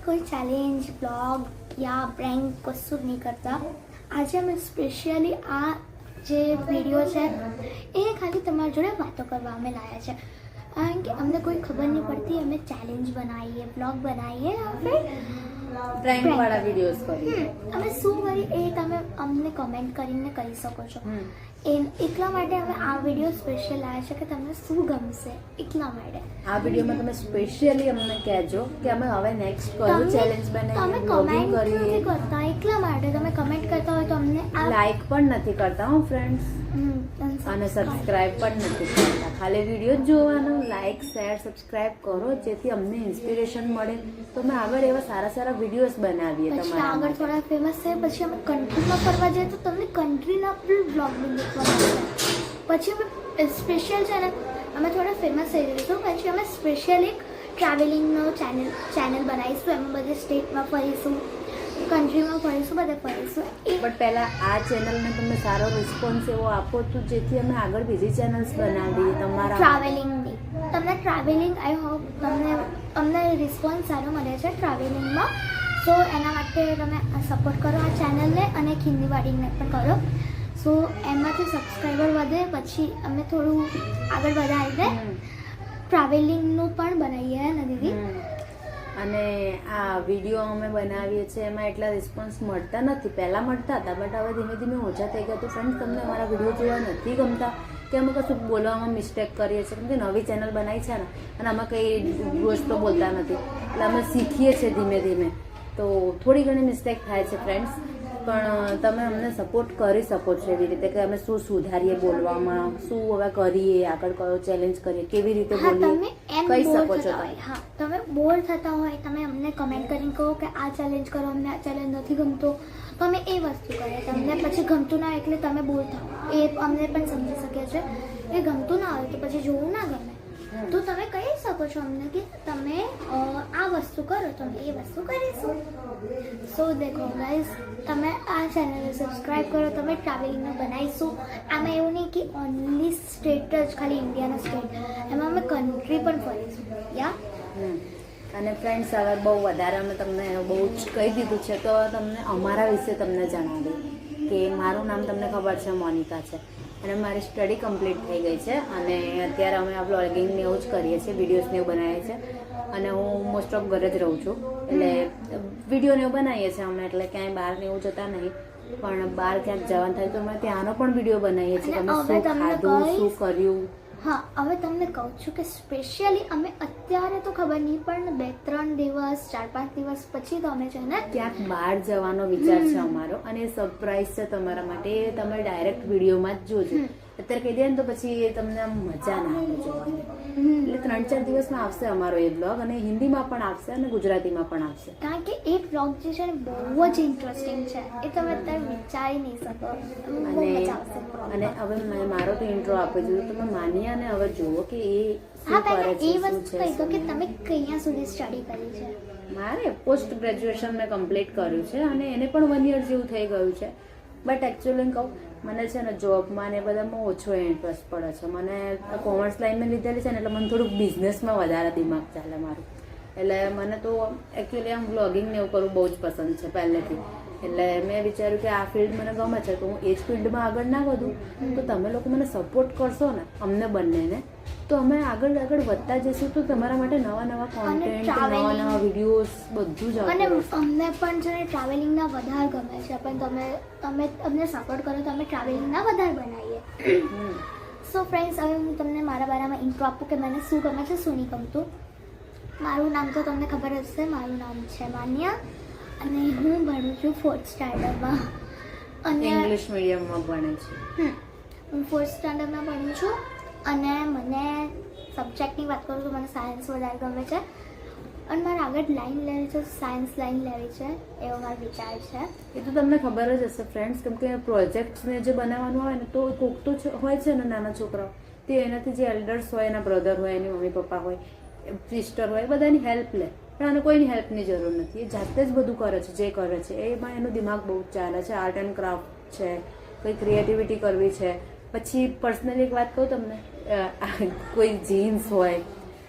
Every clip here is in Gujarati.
કોઈ ચેલેન્જ બ્લોગ યા પ્રેન્ક કશું જ નહીં કરતા આજે અમે સ્પેશિયલી આ જે વીડિયો છે એ ખાલી તમારી જોડે વાતો કરવા અમે લાવ્યા છે કારણ કે અમને કોઈ ખબર નહીં પડતી અમે ચેલેન્જ બનાવીએ બ્લોગ બનાવીએ આપણે વિડીયોઝ અમે શું કરીએ એ તમે કમેન્ટ કરીને કહી શકો છો. હમ. એટલા માટે હવે આ વીડિયો સ્પેશિયલ આવ્યા છે કે તમને શું ગમશે એટલા માટે. આ વિડીયોમાં તમે સ્પેશિયલી અમને કહેજો કે અમે હવે નેક્સ્ટ કયું ચેલેન્જ બને તમે કમેન્ટ નથી કરતા એટલા માટે તમે કમેન્ટ કરતા હોય તો અમને આ લાઈક પણ નથી કરતા હું ફ્રેન્ડ્સ અને સબસ્ક્રાઈબ પણ નથી કરતા. ખાલી વીડિયો જ જોવાનો લાઇક શેર સબસ્ક્રાઈબ કરો જેથી અમને ઇન્સ્પિરેશન મળે. તો અમે આગળ એવા સારા સારા વિડીયોઝ બનાવીએ તમારા આગળ થોડા ફેમસ થાય પછી અમે કન્ટ્રીમાં ફરવા જઈએ તો તમને કન્ટ્રીના ફૂલ બ્લોગ બી દેખવા મળશે પછી અમે સ્પેશિયલ છે ને અમે થોડા ફેમસ થઈ જઈશું. પછી અમે સ્પેશિયલ એક ટ્રાવેલિંગનો ચેનલ ચેનલ બનાવીશું. એમાં બધે સ્ટેટમાં ફરીશું. કન્ટ્રીમાં ફરીશું બધે ફરીશું બટ પહેલાં આ ચેનલને તમે સારો રિસ્પોન્સ એવો આપો તો જેથી અમે આગળ બીજી ચેનલ્સ બનાવીએ તમારા ટ્રાવેલિંગની તમને ટ્રાવેલિંગ આઈ હોપ તમને અમને રિસ્પોન્સ સારો મળે છે ટ્રાવેલિંગમાં સો એના માટે તમે સપોર્ટ કરો આ ચેનલને અને હિન્દી વાડીને પણ કરો. સો એમાંથી સબસ્ક્રાઈબર વધે પછી અમે થોડું આગળ વધારી દે ટ્રાવેલિંગનું પણ બનાવીએ ને દીદી. અને આ વીડિયો અમે બનાવીએ છીએ, એમાં એટલા રિસ્પોન્સ મળતા નથી. પહેલાં મળતા હતા બટ હવે ધીમે ધીમે ઓછા થઈ ગયા. તો ફ્રેન્ડ્સ તમને અમારા વીડિયો જોવા નથી ગમતા, કે અમે કશું બોલવામાં મિસ્ટેક કરીએ છીએ. કેમ કે નવી ચેનલ બનાવી છે ને, અને અમે કંઈ રોજ તો બોલતા નથી. એટલે અમે શીખીએ છીએ ધીમે ધીમે. તો થોડી ઘણી મિસ્ટેક થાય છે ફ્રેન્ડ્સ પણ તમે અમને સપોર્ટ કરી શકો છો એવી રીતે કે અમે શું સુધારીએ બોલવામાં શું હવે કરીએ આગળ કયો ચેલેન્જ કરીએ કેવી રીતે હા તમે બોલીએ કહી શકો છો હા તમે બોર થતા હોય તમે અમને કમેન્ટ કરીને કહો કે આ ચેલેન્જ કરો અમને આ ચેલેન્જ નથી ગમતો. તો અમે એ વસ્તુ કરીએ તમને પછી ગમતું ના એટલે તમે બોર થાઓ એ અમને પણ સમજી શકીએ છે. એ ગમતું ના હોય તો પછી જોવું ના ગમે. તો તમે કહી શકો છો અમને કે તમે આ વસ્તુ કરો, તો અમે એ વસ્તુ કરીશું. સો દેખો ગાઈઝ તમે આ ચેનલને સબસ્ક્રાઈબ કરો, તમે ટ્રાવેલિંગનું બનાવીશું. આમાં એવું નહીં કે ઓનલી સ્ટેટ જ, ખાલી ઇન્ડિયાનો સ્ટેટ એમાં અમે કન્ટ્રી પણ ફરીશું. યા. અને ફ્રેન્ડ્સ હવે બહુ વધારે અમે તમને બહુ જ કહી દીધું છે, તો તમને અમારા વિશે તમને જણાવી કે મારું નામ તમને ખબર છે, મોનિકા છે. અને મારી સ્ટડી કમ્પ્લીટ થઈ ગઈ છે અને અત્યારે અમે આ બ્લોગિંગ ને એવું જ કરીએ છીએ વિડીયોઝ ને એવું બનાવીએ છીએ. અને હું મોસ્ટ ઓફ ઘરે જ રહું છું. એટલે વીડિયો ને એવું બનાવીએ છીએ અમે એટલે ક્યાંય બહાર ને એવું જતા નહીં. પણ બહાર ક્યાંક જવાનું થાય તો અમે ત્યાંનો પણ વીડિયો બનાવીએ છીએ હવે શું ખાધું શું કર્યું. હા હવે તમને કહું છું કે સ્પેશિયલી અમે અત્યારે તો ખબર નહીં પણ બે ત્રણ દિવસ ચાર પાંચ દિવસ પછી તો અમે છે ને ક્યાંક બહાર જવાનો વિચાર છે અમારો અને સરપ્રાઈઝ છે તમારા માટે તમે ડાયરેક્ટ વિડીયોમાં જ જોજો. અત્યારે કહી દે ને તો પછી તમને આમ મજા ના આવે જોવાની એટલે ત્રણ ચાર દિવસમાં આવશે અમારો એ બ્લોગ અને હિન્દીમાં પણ આવશે અને ગુજરાતીમાં પણ આવશે. કારણ કે એ બ્લોગ જે છે ને બહુ જ ઇન્ટરેસ્ટિંગ છે. એ તમે અત્યારે વિચારી નહીં શકો. અને અને હવે મેં મારો તો ઇન્ટ્રો આપી દીધો તમે માની અને હવે જુઓ કે એ હા પહેલા એ વસ્તુ કહી દો કે તમે કયા સુધી સ્ટડી કરી છે? મારે પોસ્ટ ગ્રેજ્યુએશન મેં કમ્પ્લીટ કર્યું છે અને એને પણ વન યર જેવું થઈ ગયું છે. બટ એકચ્યુઅલી કહું મને છે ને જોબમાં ને બધામાં ઓછો ઇન્ટરેસ્ટ પડે છે. મને કોમર્સ લાઈન મેં લીધેલી છે ને એટલે મને થોડુંક બિઝનેસમાં વધારે દિમાગ ચાલે મારું. એટલે મને તો એકચ્યુઅલી આમ બ્લોગિંગ ને એવું કરવું બહુ જ પસંદ છે પહેલેથી. એટલે મેં વિચાર્યું કે આ ફિલ્ડ મને ગમે છે તો હું એ જ ફિલ્ડમાં આગળ ના વધું. તો તમે લોકો મને સપોર્ટ કરશો ને અમને બંનેને તો અમે આગળ આગળ વધતા જઈશું. તો તમારા માટે નવા નવા કોન્ટેન્ટ નવા નવા વિડીયોઝ બધું જ અને અમને પણ છે ને ટ્રાવેલિંગના વધારે ગમે છે પણ તમે તમે અમને સપોર્ટ કરો તો અમે ટ્રાવેલિંગના વધારે બનાવીએ. સો ફ્રેન્ડ્સ હવે હું તમને મારા બારામાં ઇન્ટ્રો આપું કે મને શું ગમે છે શું નહીં ગમતું. મારું નામ તો તમને ખબર છે મારું નામ છે માન્યા. અને હું ભણું છું ફોર્થ સ્ટાન્ડર્ડમાં અને ઇંગ્લિશ મીડિયમમાં ભણે છે. હું ફોર્થ સ્ટાન્ડર્ડમાં ભણું છું અને મને સબ્જેક્ટની વાત કરું તો મને સાયન્સ વધારે ગમે છે. અને મારે આગળ લાઈન લેવી છે સાયન્સ લાઈન લેવી છે એવો મારો વિચાર છે. એ તો તમને ખબર જ હશે ફ્રેન્ડ્સ કેમ કે પ્રોજેક્ટ્સને જે બનાવવાનું હોય ને તો કોક તો હોય છે ને નાના છોકરાઓ. તે એનાથી જે એલ્ડર્સ હોય એના બ્રધર હોય એની મમ્મી પપ્પા હોય સિસ્ટર હોય બધાની હેલ્પ લે. પણ આને કોઈની હેલ્પની જરૂર નથી. એ જાતે જ બધું કરે છે, જે કરે છે. એમાં એનું દિમાગ બહુ ચાલે છે. આર્ટ એન્ડ ક્રાફ્ટ છે, કોઈ ક્રિએટિવિટી કરવી છે. પછી પર્સનલી એક વાત કહું તમને કોઈ જીન્સ હોય,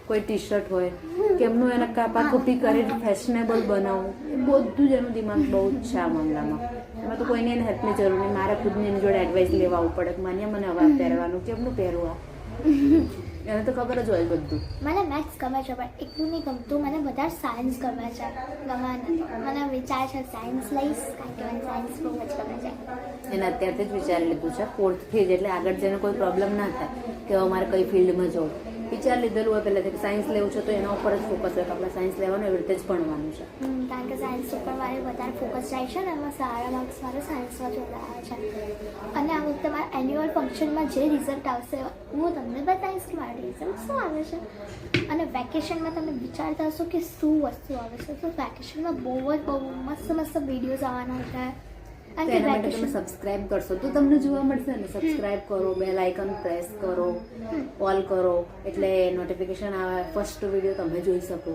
કોઈ ટી શર્ટ હોય કેમનું એને કાપા કૂપી કરીને ફેશનેબલ બનાવવું એ બધું જ એનું દિમાગ બહુ જ છે આ મામલામાં. એમાં તો કોઈને એને હેલ્પની જરૂર નહીં. મારે ખુદને એની જોડે એડવાઇસ લેવા પડે કે, માન્ય, મને અવાજ પહેરવાનું કેમનું પહેરવું આ. એને તો ખબર જ હોય બધું. મને મેથ્સ ગમે છે પણ એટલું નહીં ગમતું. મને બધા સાયન્સ ગમે છે. ગમે મને વિચાર છે સાયન્સ લઈશ કારણ કે મને સાયન્સ બહુ જ ગમે છે. એને અત્યારથી જ વિચારી લીધું છે. ફોર્થ જ એટલે આગળ જઈને કોઈ પ્રોબ્લેમ ના થાય કે અમારે કઈ ફિલ્ડમાં જવું. વિચાર લીધેલું હોય પહેલાંથી કે સાયન્સ લેવું છે તો એના ઉપર જ ફોકસ હોય આપણે સાયન્સ લેવાનું એવી રીતે જ ભણવાનું છે. કારણ કે સાયન્સ ઉપર મારે વધારે ફોકસ જાય છે ને, એમાં સારા માર્ક્સ મારે સાયન્સમાં જોડાયા છે. અને આ વખતે મારા એન્યુઅલ ફંક્શનમાં જે રિઝલ્ટ આવશે, હું તમને બતાવીશ કે મારા રિઝલ્ટ શું આવે છે. અને વેકેશનમાં તમે વિચારતા હશો કે શું વસ્તુ આવે છે. તો વેકેશનમાં બહુ જ બહુ મસ્ત મસ્ત વિડીયોઝ આવવાના હતા તો એના માટે તમે સબસ્ક્રાઇબ કરશો. તો તમને જોવા મળશે ને સબસ્ક્રાઇબ કરો બેલ આઇકન પ્રેસ કરો ઓલ કરો એટલે નોટિફિકેશન આવે ફર્સ્ટ વીડિયો તમે જોઈ શકો.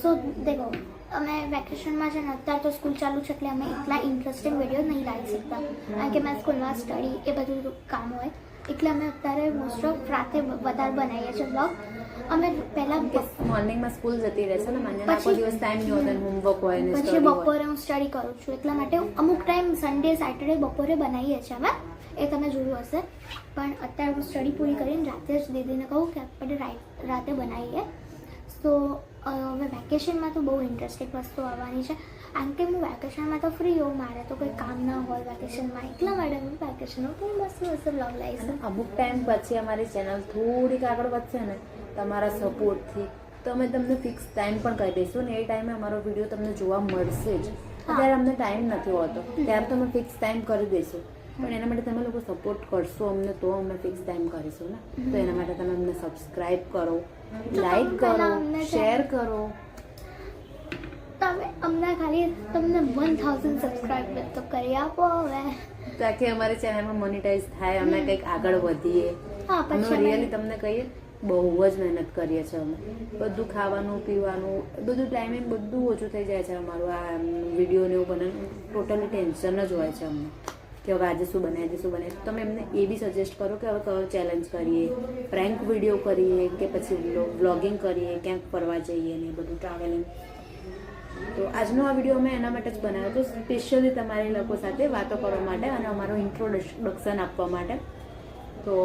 સો દેખો અમે વેકેશનમાં છે ને અત્યારે તો સ્કૂલ ચાલુ છે એટલે અમે એટલા ઇન્ટરેસ્ટિંગ વીડિયો નહીં લાવી શકતા. કારણ કે મેં સ્કૂલમાં સ્ટડી એ બધું કામ હોય. એટલે અમે અત્યારે મોસ્ટ ઓફ રાતે વધારે બનાવીએ છીએ બ્લોગ અમે પહેલાં મોર્નિંગમાં સ્કૂલ જતી રહેશે ને મને આખો દિવસ ટાઈમ નહીં હોતો હોમવર્ક હોય ને પછી બપોરે હું સ્ટડી કરું છું એટલા માટે અમુક ટાઈમ સન્ડે સેટરડે બપોરે બનાવીએ છીએ અમે. એ તમે જોયું હશે. પણ અત્યારે હું સ્ટડી પૂરી કરીને રાતે જ દીદીને કહું કે આપણે રાતે બનાવીએ. તો હવે વેકેશનમાં તો બહુ ઇન્ટરેસ્ટિંગ વસ્તુ આવવાની છે. કારણ કે હું વેકેશનમાં તો ફ્રી હોઉં મારે તો કોઈ કામ ના હોય વેકેશનમાં એટલા માટે હું વેકેશનમાં તો મસ્ત મસ્ત બ્લોગ લાવીશ અમુક ટાઈમ પછી અમારી ચેનલ થોડીક આગળ વધશે ને તમારા સપોર્ટથી તો અમે તમને ફિક્સ ટાઈમ પણ કહી દઈશું ને એ ટાઈમે અમારો વીડિયો તમને જોવા મળશે જ. અત્યારે અમને ટાઈમ નથી હોતો ત્યારે તો અમે ફિક્સ ટાઈમ કરી દઈશું. પણ એના માટે તમે લોકો સપોર્ટ કરશો અમને તો અમે ફિક્સ ટાઈમ કરીશું ને. તો એના માટે તમે અમને સબસ્ક્રાઇબ કરો લાઈક કરો શેર કરો. તમે અમને ખાલી તમને વન થાઉઝન્ડ સબસ્ક્રાઈબ તો કરી આપો હવે. તાકી અમારી ચેનલમાં મોનિટાઈઝ થાય અમે કંઈક આગળ વધીએ. હા પછી રિયલી તમને કહીએ બહુ જ મહેનત કરીએ છીએ અમે. બધું ખાવાનું પીવાનું બધું ટાઈમિંગ બધું ઓછું થઈ જાય છે અમારું. આ વીડિયો ને એવું બને ટોટલી ટેન્શન જ હોય છે અમને. કે હવે આજે શું બને આજે શું બને. તમે એમને એ બી સજેસ્ટ કરો કે હવે કયો ચેલેન્જ કરીએ. પ્રેન્ક વીડિયો કરીએ કે પછી વ્લોગિંગ કરીએ ક્યાંક ફરવા જઈએ ને બધું ટ્રાવેલિંગ તો આજનો આ વીડિયો અમે એના માટે જ બનાવ્યો હતો. સ્પેશિયલી તમારી લોકો સાથે વાતો કરવા માટે અને અમારો ઇન્ટ્રોડક્શન આપવા માટે. તો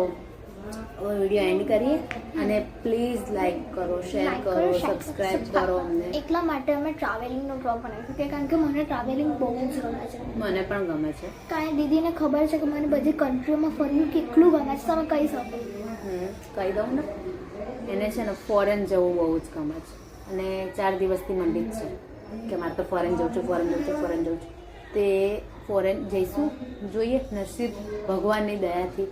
વીડિયો એન્ડ કરીએ અને પ્લીઝ લાઈક કરો શેર કરો કરો, સબસ્ક્રાઇબ કરો અમને. એટલા માટે અમે ટ્રાવેલિંગનો બ્લોગ બનાવ્યો કે કારણ કે મને ટ્રાવેલિંગ બહુ જ ગમે છે. મને પણ ગમે છે. કારણ દીદીને ખબર છે કે મને બધી કન્ટ્રીઓમાં ફરવું કેટલું ગમે છે તમે કહી શકો. કહી દઉં ને. એને છે ને ફોરેન જવું બહુ જ ગમે છે. અને ચાર દિવસથી મંડિત છે. કે મારે તો ફોરેન જવું છું ફોરેન જવું છું ફોરેન જવું છું. તે ફોરેન જઈશું. જોઈએ નસીબ ભગવાનની દયાથી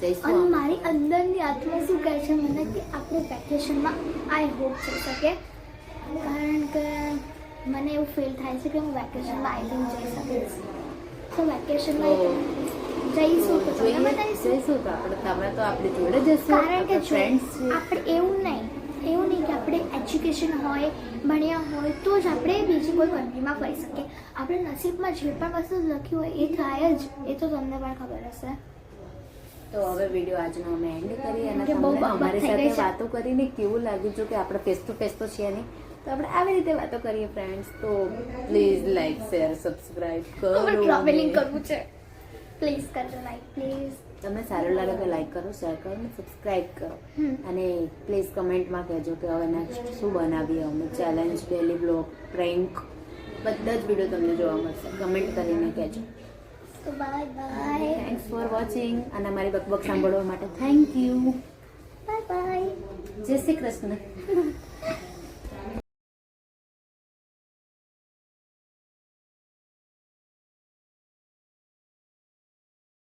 જઈશું મારી અંદરની આત્મા શું કહે છે મને કે આપણે વેકેશનમાં આઈ હોપ થઈ શકે કારણ કે મને એવું ફીલ થાય છે કે હું વેકેશનમાં આઈ થિંક જઈ શકીશ તો વેકેશનમાં જઈશું તો જઈશું તો આપણે. તમે તો આપણી જોડે જઈશું કારણ કે ફ્રેન્ડ્સ આપણે એવું નહીં. એવું નહીં કે આપણે એજ્યુકેશન હોય ભણ્યા હોય તો જ આપણે બીજી કોઈ કન્ટ્રીમાં ફરી શકીએ. આપણે નસીબમાં જે પણ વસ્તુ લખી હોય એ થાય જ. એ તો તમને પણ ખબર હશે. તો હવે વીડિયો આજનો અમે એન્ડ કરીએ અને બહુ તમને અમારી સાથે વાતો કરીને કેવું લાગ્યું? જો કે આપણે ફેસ ટુ ફેસ તો છીએ નહીં. તો આપણે આવી રીતે વાતો કરીએ ફ્રેન્ડ્સ તો પ્લીઝ લાઈક શેર સબસ્ક્રાઇબ કરો ટ્રાવેલિંગ કરવું છે. પ્લીઝ કરજો લાઈક પ્લીઝ તમને સારું લાગે તો લાઈક કરો શેર કરો અને સબસ્ક્રાઈબ કરો. અને પ્લીઝ કમેન્ટમાં કહેજો કે હવે નેક્સ્ટ શું બનાવીએ અમે ચેલેન્જ ડેલી બ્લોગ પ્રેન્ક બધા જ વીડિયો તમને જોવા મળશે. કમેન્ટ કરીને કહેજો. Bye bye thanks for watching અને મારી બકબક સાંભળવા માટે થેન્ક યુ બાય બાય જય શ્રી કૃષ્ણ.